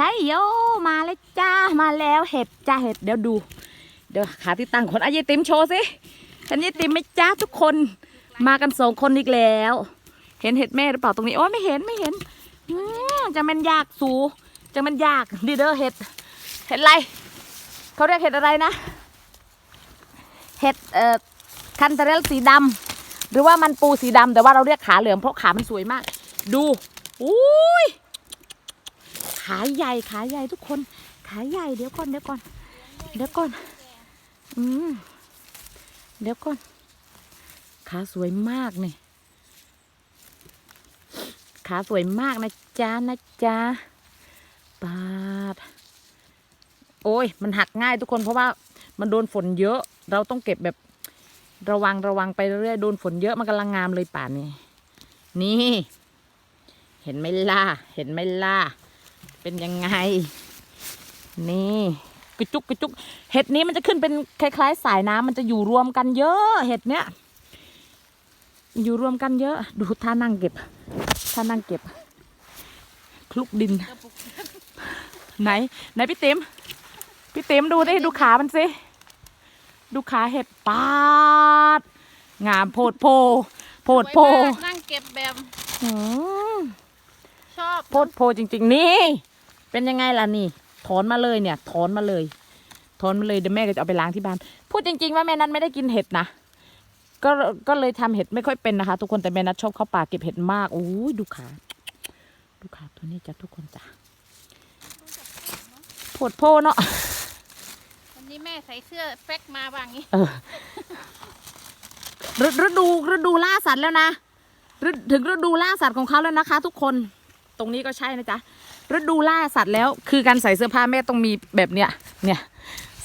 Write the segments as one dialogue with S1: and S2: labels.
S1: ช่โยมาเลยจ้ามาแล้วเห็ดจ้าเห็ดเดี๋ยวดู เดี๋ยวขาที่ตั้งคนอายายติ๋มโชว์สิเห็นยายติมไหมจ้าทุกคนมากันสองคนอีกแล้ว เห็นเห็ดแม่หรือเปล่าตรงนี้โอ้ยไม่เห็นไม่เห็นอืมจะมันยากสูจะมันยากดีเด้อเห็ดเห็ดอะไรเขาเรียกเห็ดอะไรนะเห็ดเอ่อคันเทเรลสีดำหรือว่ามันปูสีดำแต่ว่าเราเรียกขาเหลืองเพราะขามันสวยมาก ดูอุ้ย ขาใหญ่ขาใหญ่ทุกคน ขาใหญ่เดี๋ยวก่อนเดี๋ยวก่อน เดี๋ยวก่อน อืมเดี๋ยวก่อน ขาสวยมากนี่ขาสวยมากนะจ๊ะนะจ๊ะปาด โอ้ย มันหักง่ายทุกคนเพราะว่ามันโดนฝนเยอะ เราต้องเก็บแบบระวังระวังไปเรื่อยโดนฝนเยอะมันกำลังงามเลยป่านนี้ นี่ เห็นไหมล่ะ เห็นไหมล่ะ เป็นยังไง นี่กระจุกกระจุก เห็ดนี้มันจะขึ้นเป็นคล้ายๆ สายน้ำมันจะอยู่รวมกันเยอะ เห็ดเนี้ย อยู่รวมกันเยอะ ดูท่านั่งเก็บท่านั่งเก็บ คลุกดิน ไหน ไหนพี่ติ๋มพี่ติ๋มดูดิดูขามันสิ ดูขาเห็ดปาด งามโพดโพโพดโพ
S2: สวยมากนั่งเก็บแบบ
S1: อืม
S2: ชอบ
S1: โพดโพจริง ๆ นี่ เป็นยังไงล่ะนี่ ถอนมาเลยเนี่ย ถอนมาเลย ถอนมาเลยเดี๋ยวแม่ก็จะเอาไปล้างที่บ้าน พูดจริง ๆ ว่าแม่นัทไม่ได้กินเห็ดนะ ก็ก็เลยทำเห็ดไม่ค่อยเป็นนะคะ ทุกคนแต่แม่นัทชอบเข้าป่าเก็บเห็ดมากโอ้ยดูขาดูขาตัวนี้จ้ะทุกคนจ้ะโพดโพเนาะ
S2: วันนี้แม่ใส่เสื้อแฟกมาบางนี้
S1: เออฤฤดูฤดูล่าสัตว์แล้วนะฤถึงฤดูล่าสัตว์ของเขาแล้วนะคะ ทุกคนตรงนี้ก็ใช่นะจ๊ะ ฤดูล่าสัตว์แล้ว คือการใส่เสื้อผ้าแม่ต้องมีแบบเนี้ยเนี่ย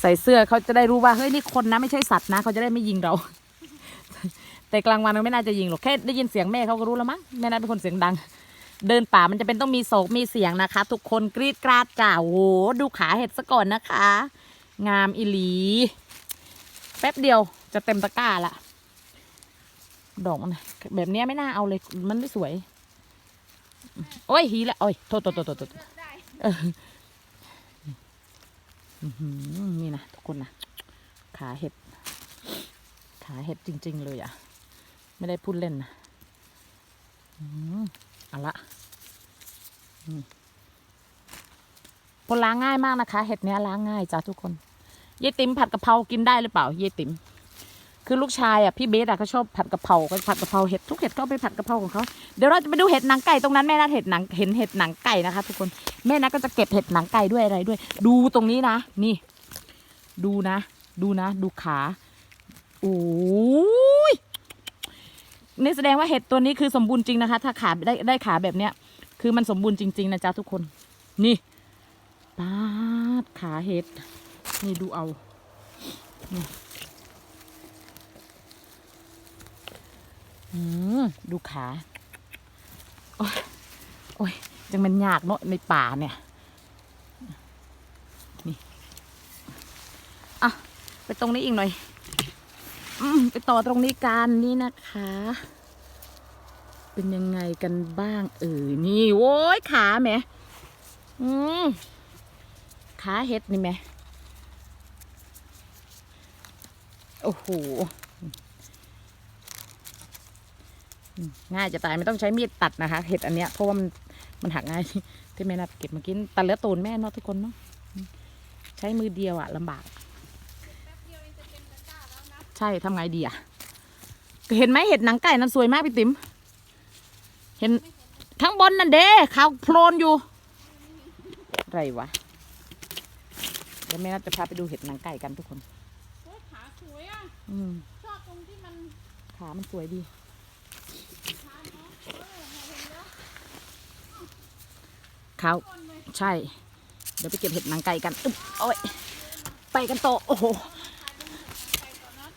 S1: ใส่เสื้อเขาจะได้รู้ว่าเฮ้ยนี่คนนะไม่ใช่สัตว์นะเขาจะได้ไม่ยิงเรา แต่กลางวันมันไม่น่าจะยิงหรอกแค่ได้ยินเสียงแม่เขาก็รู้แล้วมั้งแม่น่าเป็นคนเสียงดัง เดินป่ามันจะเป็นต้องมีโศกมีเสียงนะคะ ทุกคนกรีดกราดจ้าโอ้โหดูขาเห็ดซะก่อนนะคะ งามอิลี แป๊บเดียวจะเต็มตะกร้าละดอกมันแบบเนี้ยไม่น่าเอาเลยมันไม่สวย โอ้ยหีละโอ้ยโทษโทษโทษโทษโทษเอออื้อหือนี่นะทุกคนนะขาเห็ด ขาเห็ดจริง ๆ เลยอะ ไม่ได้พูดเล่นนะอืมเอาละนี่คนล้างง่ายมากนะคะ เห็ดเนี้ยล้างง่ายจ้ะทุกคนยายติ๋มผัดกะเพรากินได้หรือเปล่ายายติ๋ม คือลูกชายอะพี่เบสอะเขาชอบผัดกะเพราก็ผัดกะเพราเห็ดทุกเห็ดก็เอาไปผัดกะเพราของเขาเดี๋ยวเราจะไปดูเห็ดหนังไก่ตรงนั้นแม่นัดเห็ดหนังเห็นเห็ดหนังไก่นะคะ ทุกคนแม่นัดก็จะเก็บเห็ดหนังไก่ด้วยอะไรด้วย ดูตรงนี้นะ นี่ ดูนะ ดูนะ ดูขาโอ้ยนี่แสดงว่าเห็ดตัวนี้คือสมบูรณ์จริงนะคะ ถ้าขาได้ได้ขาแบบเนี้ย คือมันสมบูรณ์จริง ๆ นะจ๊ะทุกคน นี่ปาดขาเห็ดนี่ดูเอา อืมดูขา โอ้ยโอ้ยจังมันยากเนาะในป่าเนี่ย นี่อะไปตรงนี้อีกหน่อย อืมไปต่อตรงนี้กันนี่นะคะ เป็นยังไงกันบ้าง เออนี่โว้ยขาแหมอืมขาเห็ดนี่แหมโอ้โห ง่ายจะตายไม่ต้องใช้มีดตัดนะคะ เห็ดอันเนี้ยเพราะว่ามันมันหักง่ายที่แม่นัดเก็บมากินตัดแล้วตูนแม่เนาะทุกคนเนาะใช้มือเดียวอะลำบาก ใช่ทำไงดีอะเห็นไหมเห็ดหนังไก่นั้นสวยมากพี่ติ๋มเห็นข้างบนนั่นเด้ขาวโพลนอยู่อะไรวะเดี๋ยวแม่นัดจะพาไปดูเห็ดหนังไก่กันทุกคน
S2: โอ้ยขาสวยอะ
S1: อืม
S2: ชอบตรงที่มัน
S1: ขามันสวยดี
S2: ขาเนาะเออเห็นแล้ว
S1: ขาว
S2: ต้นเลย
S1: ใช่ เดี๋ยวไปเก็บเห็ดหนังไก่กันอึ๊บโอ้ยไปกันโตอโอ้โห
S2: ไปก่อนนะ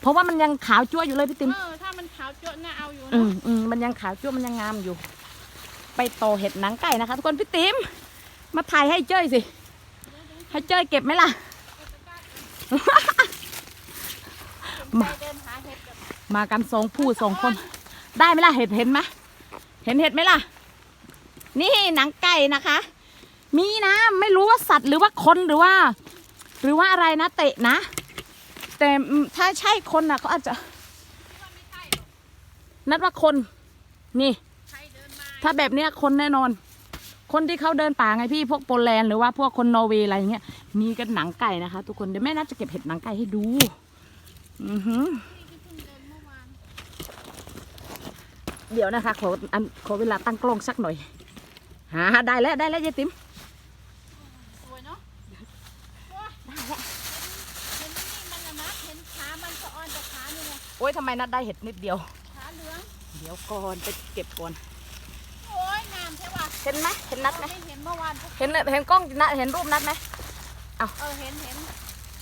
S1: เพราะว่ามันยังขาวจั่วอยู่เลยพี่ติ๋ม
S2: เออถ้ามันขาวจ้วน่าเอาอยู่
S1: อื
S2: นะ
S1: มอืมมันยังขาวจั่วมันยังงามอยู่ ไปโตอเห็ดหนังไก่นะคะ ทุกคนพี่ติ๋มมาถ่ายให้เจ้ยสิ ให้เจ้ยเก็บไหมล่ะ
S2: ไปเดินหาเห็ดกับ
S1: มากันสองผู้สองคน ได้ไหมล่ะเห็ดเห็นไหมเห็นเห็ดไหมล่ะ นี่หนังไก่นะคะ มีนะไม่รู้ว่าสัตว์หรือว่าคนหรือว่า หรือว่าอะไรนะเตะนะ แต่ถ้าใช่คนนะเขาอาจจะ นัดว่าคน นี่ ถ้าแบบเนี้ยคนแน่นอน คนที่เขาเดินป่าไงพี่พวกโปแลนด์หรือว่าพวกคนนอร์เวย์อะไรเงี้ยมีกันหนังไก่นะคะ ทุกคนเดี๋ยวแม่นัดจะเก็บเห็ดหนังไก่ให้ดู อือหือเดี๋ยวนะคะขออันขอเวลาตั้งกล้องสักหน่อย หาได้แล้วได้แล้วยายติ๋ม
S2: สวยเนาะว้าเห็นเห็นนี่มันนะนะเห็นขามันสะออนจากขานี่ไง
S1: โอ๊ยทำไมนัดได้เห็ดนิดเดียว
S2: ขาเหลือง
S1: เดี๋ยวก่อนไปเก็บก่อน
S2: โอ้ยงามใช่ป่ะ
S1: เห็นไหมเห็นนัดไหม
S2: เราได้เห็นเมื่อวานทุก
S1: เห็นเห็นกล้องนัดเห็นรูปนัดไหม
S2: เออเห็นเห็น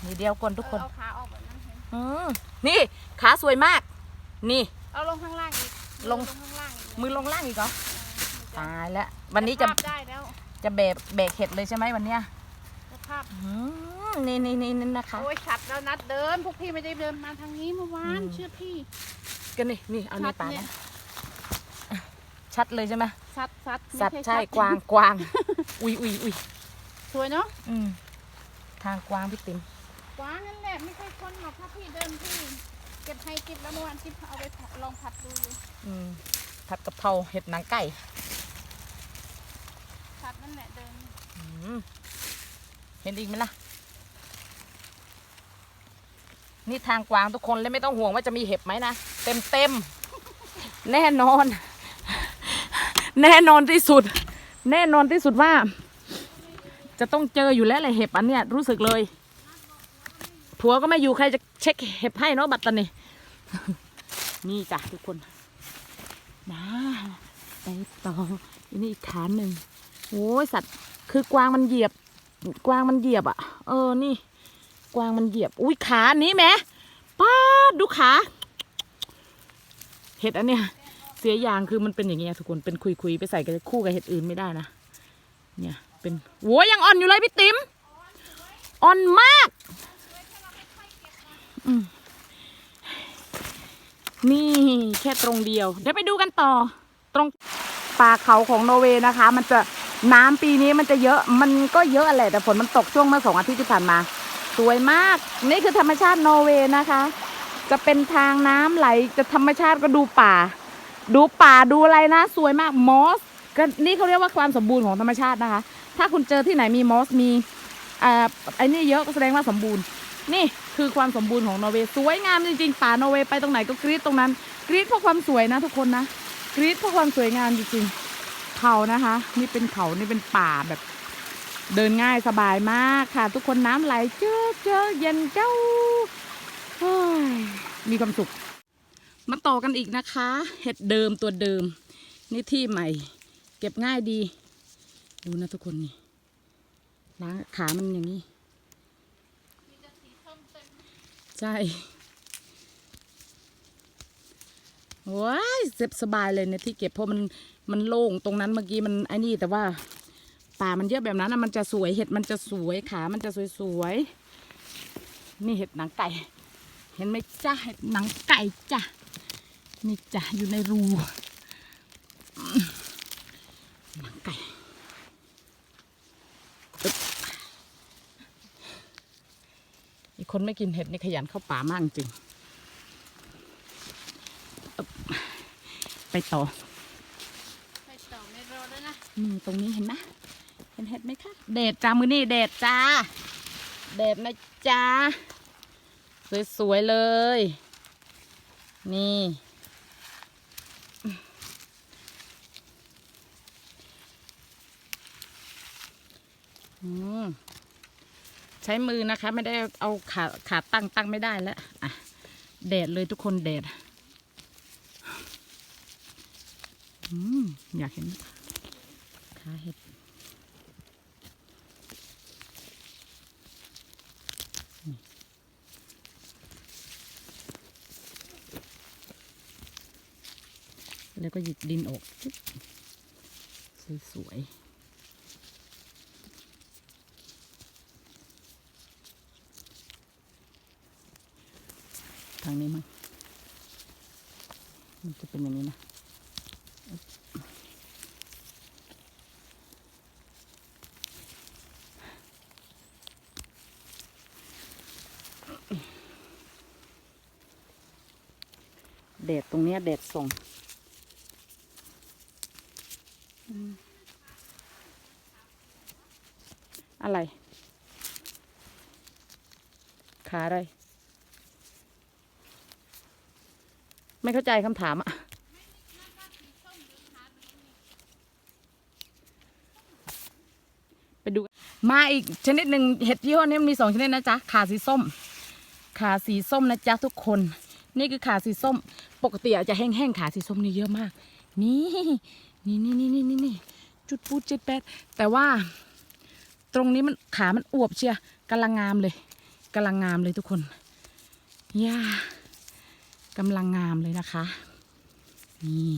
S1: นี่เดียวก่อนทุกคน
S2: เออเอาขาออกแบบนั้นเห็น
S1: อืมนี่ขาสวยมาก นี่
S2: เอาลงข้างล่างอีก
S1: ลง
S2: ข้างล่างอีก
S1: มือลงล่างอีกเหรอ
S2: เออ
S1: ตายแล้ววันนี้จะ
S2: ภาพได้แล้ว
S1: จะแบกแบกเห็ดเลยใช่ไหมวันเนี้ย
S2: ภาพ
S1: อืมนี่นี่นี่นี่นะคะ
S2: โอ้ยชัดแล้วนัดเดินพวกพี่ไม่ได้เดินมาทางนี้เมื่อวาน
S1: อืม
S2: เชื่อพี่
S1: ก็นี่นี่เอานี่
S2: ชัด
S1: ปา
S2: เนี่
S1: นะ
S2: ย
S1: ชัดเลยใช่ไหม
S2: ชัดชัดไม่
S1: สัตว์ใช่
S2: ชัด
S1: กวางกวาง อุ้ยอุ้ยอุ้ย
S2: สวยเนาะ
S1: อืมทางกวางพี่ติ๋ม
S2: กวางนั่นแหละไม่ใช่คนหรอกถ้าพี่เดินพี่เก็บให้กิบแล้วเมื่อวานกิบเอาไปผัดลองผัดดูอยู่
S1: อืมผัดกะเพราเห็ดหนังไก่
S2: ผัด นั่นแหละเดิน
S1: อืมเห็นอีกไหมล่ะ นี่ทางกวางทุกคนเลยไม่ต้องห่วงว่าจะมีเห็บไหมนะ เต็มเต็มๆแน่นอน แน่นอนที่สุด แน่นอนที่สุดว่า จะต้องเจออยู่แล้วแหละเห็บอันเนี้ยรู้สึกเลย ผัวก็ไม่อยู่ใครจะเช็คเห็บให้เนาะบัตรตานี่นี่จ้ะทุกคน มาไปต่ออันนี้อีกฐานหนึ่ง โอ้ยสัตว์คือกวางมันเหยียบ กวางมันเหยียบอะ เออนี่ กวางมันเหยียบ อุ้ยขาอันนี้แหมป้าดดูขาเห็ดอันเนี้ยเสียอย่างคือมันเป็นอย่างเงี้ยทุกคนเป็นคุยคุยไปใส่กับคู่กับเห็ดอื่นไม่ได้นะเนี่ยเป็นโว้ยยังอ่อนอยู่เลยพี่ติ๋มอ่อนมากอืมนี่แค่ตรงเดียว เดี๋ยวไปดูกันต่อ ตรงป่าเขาของโนเวย์นะคะ มันจะ น้ำปีนี้มันจะเยอะมันก็เยอะแหละแต่ฝนมันตกช่วงเมื่อสองอาทิตย์ที่ผ่านมา สวยมาก นี่คือธรรมชาตินอร์เวย์นะคะ จะเป็นทางน้ำไหลจะธรรมชาติก็ดูป่า ดูป่าดูอะไรนะ สวยมากมอสก็นี่เขาเรียกว่าความสมบูรณ์ของธรรมชาตินะคะ ถ้าคุณเจอที่ไหนมีมอสมีอ่าไอ้นี่เยอะก็แสดงว่าสมบูรณ์ นี่คือความสมบูรณ์ของนอร์เวย์สวยงามจริงๆป่านอร์เวย์ไปตรงไหนก็กรี๊ดตรงนั้นกรี๊ดเพราะความสวยนะทุกคนนะกรี๊ดเพราะความสวยงามจริงๆ เขานะคะ นี่เป็นเขานี่เป็นป่าแบบ เดินง่ายสบายมากค่ะ ทุกคนน้ำไหลเจ้าเจ้าเย็นเจ้าเฮ้ยมีความสุข มาต่อกันอีกนะคะ เห็ดเดิมตัวเดิม นี่ที่ใหม่ เก็บง่ายดี ดูนะทุกคนนี่ล้างขามันอย่างนี้ใช่ว้ายเจ็บสบายเลยเนี่ยที่เก็บเพราะมัน มันโล่งตรงนั้นเมื่อกี้มันไอ้นี่แต่ว่าป่ามันเยอะแบบนั้นนะมันจะสวยเห็ดมันจะสวยขา มันจะสวยๆนี่เห็ดหนังไก่ เห็นไหมจ้าเห็ดหนังไก่จ้ะนี่จ้ะอยู่ในรูหนังไก่อีกคนไม่กินเห็ดนี่ขยันเข้าป่ามากจริง ไปต่อ
S2: ไปต่อไม่รอแล้ว นี่
S1: ตรงนี้เห็นไหมเห็นเห็ดไหมคะเดดจ้ามือนี่เดดจ้าเดดนะจ้าสวยๆเลย นี่ ใช้มือนะคะ ไม่ได้เอาขาขาตั้งตั้งไม่ได้แล้วอะแดดเลยทุกคนแดดออยากเห็น ขาเห็ดแล้วก็หยิบดินออกสวยๆทางนี้มั้งมันจะเป็นอย่างนี้นะ แดดตรงเนี้ยแดดส่องอะไร ขาอะไร ไม่เข้าใจคำถามอะไปดู มาอีกชนิดหนึ่งเห็ดยี่ห้อนี้มันมีสองชนิดนะจ๊ะ ขาสีส้ม ขาสีส้มนะจ๊ะทุกคน นี่คือขาสีส้ม ปกติอาจจะแห้งๆขาสีส้มนี่เยอะมาก นี่นี่นี่นี่นี่นี่นจุดปูดเจ็ดแปดแต่ว่า ตรงนี้มันขามันอวบเชียกำลังงามเลยกำลังงามเลยทุกคนย่ากำลังงามเลยนะคะ นี่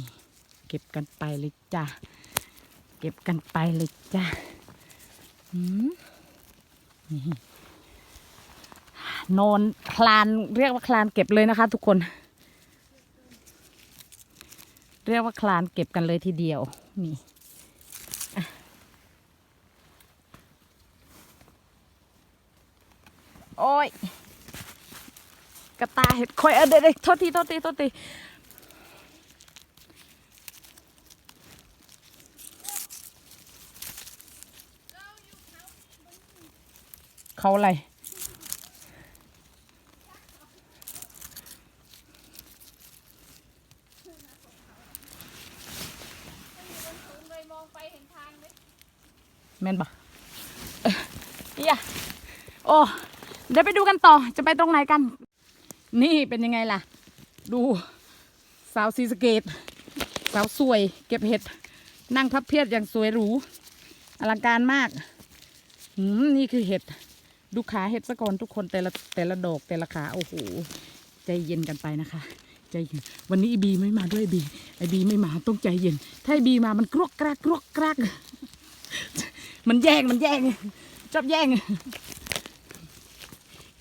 S1: เก็บกันไปเลยจ้ะเก็บกันไปเลยจ้ะอืมนี่ นอนคลานเรียกว่าคลานเก็บเลยนะคะ ทุกคน เรียกว่าคลานเก็บกันเลยทีเดียว นี่โอ้ยกระตาเห็ดคอยเออเด็กๆโทษทีโทษทีโทษทีเขาอะไร
S2: สูงเลยมองไปเห็นทางเลย
S1: แม่นปะเอ้ยเอียโอ้ เดี๋ยวไปดูกันต่อจะไปตรงไหนกัน นี่เป็นยังไงล่ะ ดูสาวซีสเกต สาวสวย เก็บเห็ด นั่งพับเพียบอย่างสวยหรูอลังการมากนี่คือเห็ด ดูขาเห็ดซะก่อนทุกคนแต่ละแต่ละดอกแต่ละขาโอ้โหใจเย็นกันไปนะคะใจเย็นวันนี้ไอบีไม่มาด้วยไอบีไอบีไม่มาต้องใจเย็น ถ้าไอบีมามันกรวกกรากกรวกกรากมันแย่งมันแย่งชอบแย่ง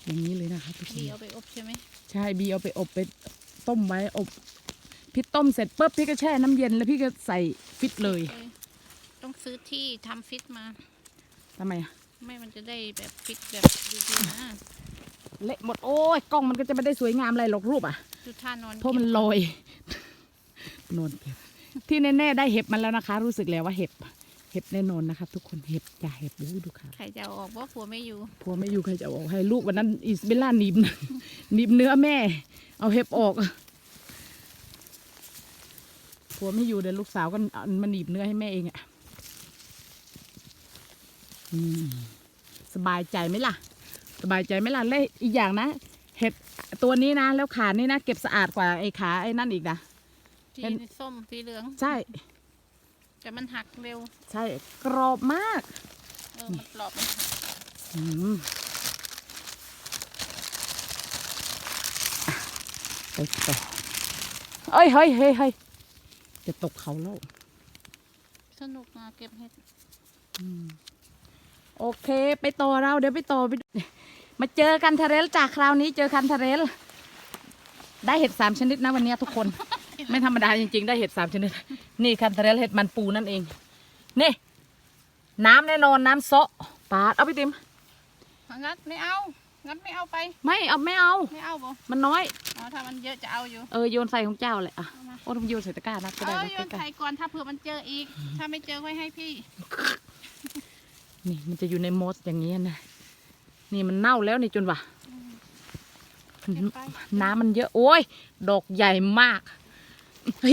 S1: อย่างนี้เลยนะคะทุกคน
S2: ดีเอาไปอบใช่ไหม
S1: ใช่บีเอาไปอบไปต้มไว้อบพี่ต้มเสร็จปุ๊บพี่ก็แช่น้ำเย็นแล้วพี่ก็ใส่ฟิตเลย
S2: เออต้องซื้อที่ทำฟิตมา
S1: ทำไมอะ
S2: ไม่มันจะได้แบบฟิตแบบดีๆนะ
S1: เละหมดโอ้ยกล้องมันก็จะไม่ได้สวยงามอะไรหรอกรูปอะ
S2: ดูท่านอน
S1: เพราะมันลอยนอนเก็บที่แน่ๆได้เห็บมันแล้วนะคะ รู้สึกแล้วว่าเห็บเห็บแน่นอนนะครับ ทุกคนเห็บจ่าเห็บดูดูค่ะ
S2: ใครจะเอาออกว่าผัวไม่อยู่
S1: ผัวไม่อยู่ใครจะเอาออกให้ลูกวันนั้นอิสเบลล่าหนีบหนีบเนื้อแม่ เอาเห็บออกผัวไม่อยู่เดี๋ยวลูกสาวก็เอามาหนีบเนื้อให้แม่เองอะ่ะอืมสบายใจไหมล่ะ สบายใจไหมล่ะและอีกอย่างนะ เห็ดตัวนี้นะ แล้วขานี่นะ เก็บสะอาดกว่าไอ้ขาไอ้นั่นอีกนะ
S2: สี
S1: เห็น
S2: ส้มสีเหลือง
S1: ใช่
S2: แต่มันหักเร็ว
S1: ใช่กรอบมาก
S2: เออ มันกรอบมันหัก
S1: อืมไปต่อเอ้ยเฮ้ยเฮ้ยเฮ้ยจะตกเขาแล้ว
S2: สนุกนะเก็บเห็ด
S1: โอเค ไปต่อเราเดี๋ยวไปต่อไปมาเจอกันทะเรลจากคราวนี้เจอกันทะเรลได้เห็ดสามชนิดนะวันนี้ทุกคน ไม่ธรรมดาจริงๆ ได้เห็ดสามชนิด นี่คันทะเรลเห็ดมันปูนั่นเอง นี่ น้ำแน่นอนน้ำโซะปาดเอาไปติม
S2: งัดไม่เอา งัดไม่เอาไป
S1: ไม่เอาไม่เอา
S2: ไม่เอาบ่
S1: มันน้อย
S2: อ๋อถ้ามันเยอะจะเอาอยู่
S1: เออโยนใส่ของเจ้าแหละอะ
S2: เอามา
S1: โอ้ทำโยนใส่ตะกร้านะก็
S2: เอ
S1: ได้
S2: อ
S1: นะ
S2: โยน
S1: ใกล้
S2: ใส่ก่อนถ้าเผื่อมันเจออีก ถ้าไม่เจอค่อยให้พี่
S1: ๆนี่มันจะอยู่ในโมสอย่างนี้นะ นี่มันเน่าแล้วนี่จนว่า
S2: เก็บไป
S1: น้ำมันเยอะ โอ้ย ดอกใหญ่มาก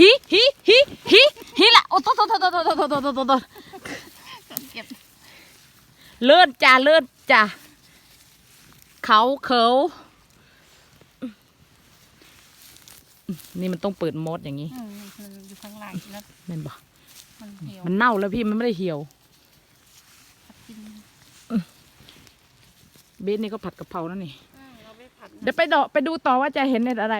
S1: ฮิฮิฮิฮิฮิละโอ้โตโตโตโตโตโตโตโตโตโตโต
S2: เก็บ
S1: เลื่อนจ้าเลื่อนจ้าเขาเขานี่มันต้องเปิดโมดอย่างนี้
S2: อืมมันอยู่ข้างล่างแล้ว
S1: แม่นบอก
S2: มันเหี่ยว
S1: มันเน่าแล้วพี่มันไม่ได้เหี่ยว
S2: กิน
S1: เบสนี่ก็ผัดกะเพรานั่นนี่
S2: อืมเราไปผัดนะ
S1: เดี๋ยวไปดอไปดูต่อว่าจะเห็นเน็ตอะไร